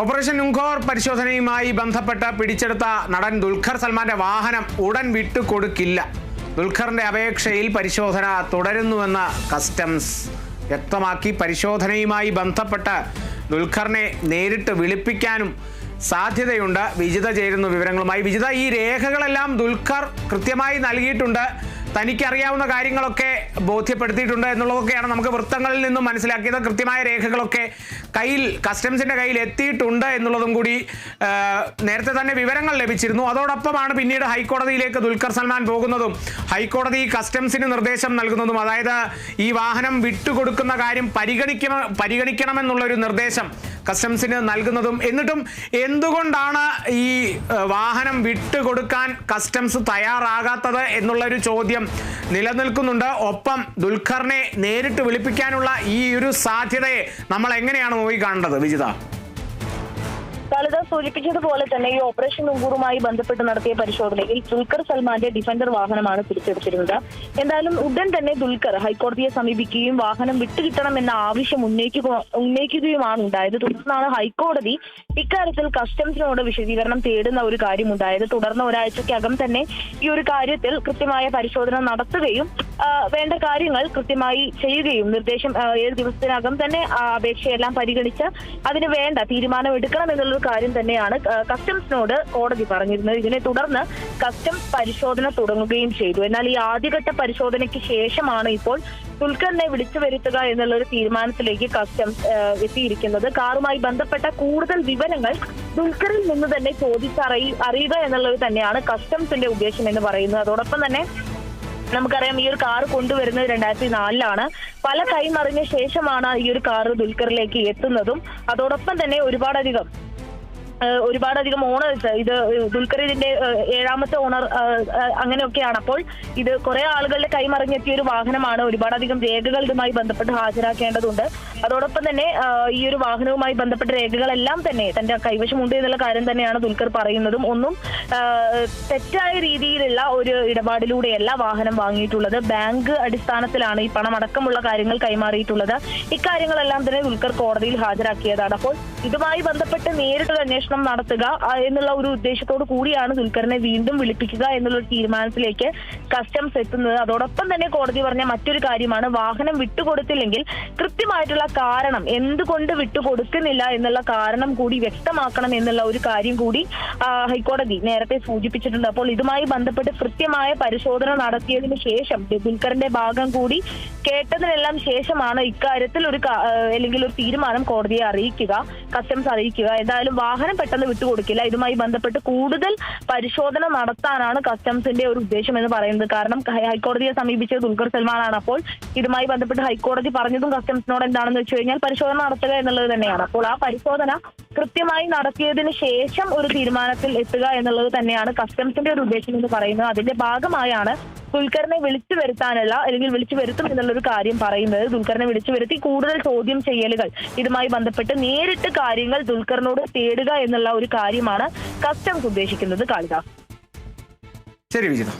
Operation Numkhor പരിശോധനയുമായി ബന്ധപ്പെട്ട് പിടിച്ചെടുത്ത നടൻ ദുൽഖർ സൽമാന്റെ വാഹനം ഉടൻ വിട്ടുകൊടുക്കില്ല. ദുൽഖറിന്റെ അപേക്ഷയിൽ പരിശോധന തുടരുന്നുവെന്ന് കസ്റ്റംസ് വ്യക്തമാക്കി. പരിശോധനയുമായി ബന്ധപ്പെട്ട് ദുൽഖറിനെ നേരിട്ട് വിളിപ്പിക്കാനും സാധ്യതയുണ്ട്. വിജിത ചേരുന്നു വിവരങ്ങളുമായി. വിജിത ഈ രേഖകളെല്ലാം ദുൽഖർ കൃത്യമായി നൽകിയിട്ടുണ്ട്. തനിക്കറിയാവുന്ന കാര്യങ്ങളൊക്കെ ബോധ്യപ്പെടുത്തിയിട്ടുണ്ട് എന്നുള്ളതൊക്കെയാണ് നമുക്ക് വൃത്തങ്ങളിൽ നിന്നും മനസ്സിലാക്കിയത്. കൃത്യമായ രേഖകളൊക്കെ കയ്യിൽ കസ്റ്റംസിന്റെ കയ്യിൽ എത്തിയിട്ടുണ്ട് എന്നുള്ളതും കൂടി നേരത്തെ തന്നെ വിവരങ്ങൾ ലഭിച്ചിരുന്നു. അതോടൊപ്പമാണ് പിന്നീട് ഹൈക്കോടതിയിലേക്ക് ദുൽഖർ സൽമാൻ പോകുന്നതും ഹൈക്കോടതി കസ്റ്റംസിന് നിർദ്ദേശം നൽകുന്നതും. അതായത് ഈ വാഹനം വിട്ടുകൊടുക്കുന്ന കാര്യം പരിഗണിക്കണം പരിഗണിക്കണമെന്നുള്ളൊരു നിർദ്ദേശം കസ്റ്റംസിന് നൽകുന്നതും. എന്നിട്ടും എന്തുകൊണ്ടാണ് ഈ വാഹനം വിട്ടുകൊടുക്കാൻ കസ്റ്റംസ് തയ്യാറാകാത്തത് എന്നുള്ളൊരു ചോദ്യം നിലനിൽക്കുന്നുണ്ട്. ഒപ്പം ദുൽഖറിനെ നേരിട്ട് വിളിപ്പിക്കാനുള്ള ഈ ഒരു സാധ്യതയെ നമ്മൾ എങ്ങനെയാണ് നോക്കി കാണേണ്ടത് വിജിത? കാളിദാസ് സൂചിപ്പിച്ചതുപോലെ തന്നെ ഈ ഓപ്പറേഷൻ ഉങ്കൂറുമായി ബന്ധപ്പെട്ട് നടത്തിയ പരിശോധനയിൽ ദുൽഖർ സൽമാന്റെ ഡിഫൻഡർ വാഹനമാണ് പിടിച്ചെടുത്തിരുന്നത്. എന്തായാലും ഉടൻ തന്നെ ദുൽഖർ ഹൈക്കോടതിയെ സമീപിക്കുകയും വാഹനം വിട്ടുകിട്ടണം എന്ന ആവശ്യം ഉന്നയിക്കുക ഉന്നയിക്കുകയുമാണ് ഉണ്ടായത്. തുടർന്നാണ് ഹൈക്കോടതി ഇക്കാര്യത്തിൽ കസ്റ്റംസിനോട് വിശദീകരണം തേടുന്ന ഒരു കാര്യമുണ്ടായത്. തുടർന്ന് ഒരാഴ്ചക്കകം തന്നെ ഈ ഒരു കാര്യത്തിൽ കൃത്യമായ പരിശോധന നടത്തുകയും വേണ്ട കാര്യങ്ങൾ കൃത്യമായി ചെയ്യുകയും നിർദ്ദേശം ഏഴ് ദിവസത്തിനകം തന്നെ അപേക്ഷയെല്ലാം പരിഗണിച്ച് അതിന് വേണ്ട തീരുമാനം എടുക്കണം എന്നുള്ളൊരു കാര്യം തന്നെയാണ് കസ്റ്റംസിനോട് കോടതി പറഞ്ഞിരുന്നത്. ഇതിനെ തുടർന്ന് കസ്റ്റംസ് പരിശോധന തുടങ്ങുകയും ചെയ്തു. എന്നാൽ ഈ ആദ്യഘട്ട പരിശോധനയ്ക്ക് ശേഷമാണ് ഇപ്പോൾ ദുൽഖറിനെ വിളിച്ചു വരുത്തുക എന്നുള്ള ഒരു തീരുമാനത്തിലേക്ക് കസ്റ്റംസ് എത്തിയിരിക്കുന്നത്. കാറുമായി ബന്ധപ്പെട്ട കൂടുതൽ വിവരങ്ങൾ ദുൽഖറിൽ നിന്ന് തന്നെ ചോദിച്ചറിയി അറിയുക എന്നുള്ളത് തന്നെയാണ് കസ്റ്റംസിന്റെ ഉദ്ദേശം എന്ന് പറയുന്നത്. അതോടൊപ്പം തന്നെ നമുക്കറിയാം ഈ ഒരു കാർ കൊണ്ടുവരുന്നത് രണ്ടായിരത്തി നാലിലാണ് പല കൈമറിഞ്ഞ ശേഷമാണ് ഈ ഒരു കാർ ദുൽഖറിലേക്ക് എത്തുന്നതും അതോടൊപ്പം തന്നെ ഒരുപാടധികം ഒരുപാടധികം ഓണേഴ്സ് ഇത് ദുൽഖർ ഇതിന്റെ ഏഴാമത്തെ ഓണർ അങ്ങനെയൊക്കെയാണ്. അപ്പോൾ ഇത് കുറെ ആളുകളുടെ കൈമറിഞ്ഞെത്തിയ ഒരു വാഹനമാണ്. ഒരുപാടധികം രേഖകൾ ഇതുമായി ബന്ധപ്പെട്ട് ഹാജരാക്കേണ്ടതുണ്ട്. അതോടൊപ്പം തന്നെ ഈ ഒരു വാഹനവുമായി ബന്ധപ്പെട്ട രേഖകളെല്ലാം തന്നെ തന്റെ കൈവശമുണ്ട് എന്നുള്ള കാര്യം തന്നെയാണ് ദുൽഖർ പറയുന്നതും. ഒന്നും തെറ്റായ രീതിയിലുള്ള ഒരു ഇടപാടിലൂടെയല്ല വാഹനം വാങ്ങിയിട്ടുള്ളത്. ബാങ്ക് അടിസ്ഥാനത്തിലാണ് ഈ പണം അടക്കമുള്ള കാര്യങ്ങൾ കൈമാറിയിട്ടുള്ളത്. ഇക്കാര്യങ്ങളെല്ലാം തന്നെ ദുൽഖർ കോടതിയിൽ ഹാജരാക്കിയതാണ്. അപ്പോൾ ഇതുമായി ബന്ധപ്പെട്ട് നേരിട്ടൊരു അന്വേഷണം നടത്തുക എന്നുള്ള ഒരു ഉദ്ദേശത്തോടു കൂടിയാണ് ദുൽഖറിനെ വീണ്ടും വിളിപ്പിക്കുക എന്നുള്ള ഒരു തീരുമാനത്തിലേക്ക് കസ്റ്റംസ് എത്തുന്നത്. അതോടൊപ്പം തന്നെ കോടതി പറഞ്ഞ മറ്റൊരു കാര്യമാണ് വാഹനം വിട്ടുകൊടുത്തില്ലെങ്കിൽ കൃത്യമായിട്ടുള്ള കാരണം എന്തുകൊണ്ട് വിട്ടുകൊടുക്കുന്നില്ല എന്നുള്ള കാരണം കൂടി വ്യക്തമാക്കണം എന്നുള്ള ഒരു കാര്യം കൂടി ഹൈക്കോടതി നേരത്തെ സൂചിപ്പിച്ചിട്ടുണ്ട്. അപ്പോൾ ഇതുമായി ബന്ധപ്പെട്ട് കൃത്യമായ പരിശോധന നടത്തിയതിനു ശേഷം ദുൽഖറിന്റെ ഭാഗം കൂടി കേട്ടതിനെല്ലാം ശേഷമാണ് ഇക്കാര്യത്തിൽ ഒരു അല്ലെങ്കിൽ ഒരു തീരുമാനം കോടതിയെ അറിയിക്കുക. കസ്റ്റംസ് അറിയിക്കുക. എന്തായാലും വാഹനം പെട്ടെന്ന് വിട്ടുകൊടുക്കില്ല. ഇതുമായി ബന്ധപ്പെട്ട് കൂടുതൽ പരിശോധന നടത്താനാണ് കസ്റ്റംസിന്റെ ഒരു ഉദ്ദേശം എന്ന് പറയുന്നത്. കാരണം ഹൈക്കോടതിയെ സമീപിച്ചത് ദുൽഖർ സൽമാനാണ്. അപ്പോൾ ഇതുമായി ബന്ധപ്പെട്ട് ഹൈക്കോടതി പറഞ്ഞതും കസ്റ്റംസിനോട് എന്താണെന്ന് വെച്ച് കഴിഞ്ഞാൽ പരിശോധന നടത്തുക എന്നുള്ളത് തന്നെയാണ്. അപ്പോൾ ആ പരിശോധന കൃത്യമായി നടത്തിയതിന് ശേഷം ഒരു തീരുമാനത്തിൽ എത്തുക എന്നുള്ളത് തന്നെയാണ് കസ്റ്റംസിന്റെ ഒരു ഉദ്ദേശം എന്ന് പറയുന്നത്. അതിന്റെ ഭാഗമായാണ് ദുൽഖറിനെ വിളിച്ചു വരുത്താനുള്ള അല്ലെങ്കിൽ വിളിച്ചു വരുത്തും എന്നുള്ളൊരു കാര്യം പറയുന്നത്. ദുൽഖറിനെ വിളിച്ചു വരുത്തി കൂടുതൽ ചോദ്യം ചെയ്യലുകൾ. ഇതുമായി ബന്ധപ്പെട്ട് നേരിട്ട് കാര്യങ്ങൾ ദുൽഖറിനോട് തേടുക എന്നുള്ള ഒരു കാര്യമാണ് കസ്റ്റംസ് ഉദ്ദേശിക്കുന്നത്. കാളിദാസ്. ശരി വിജിത.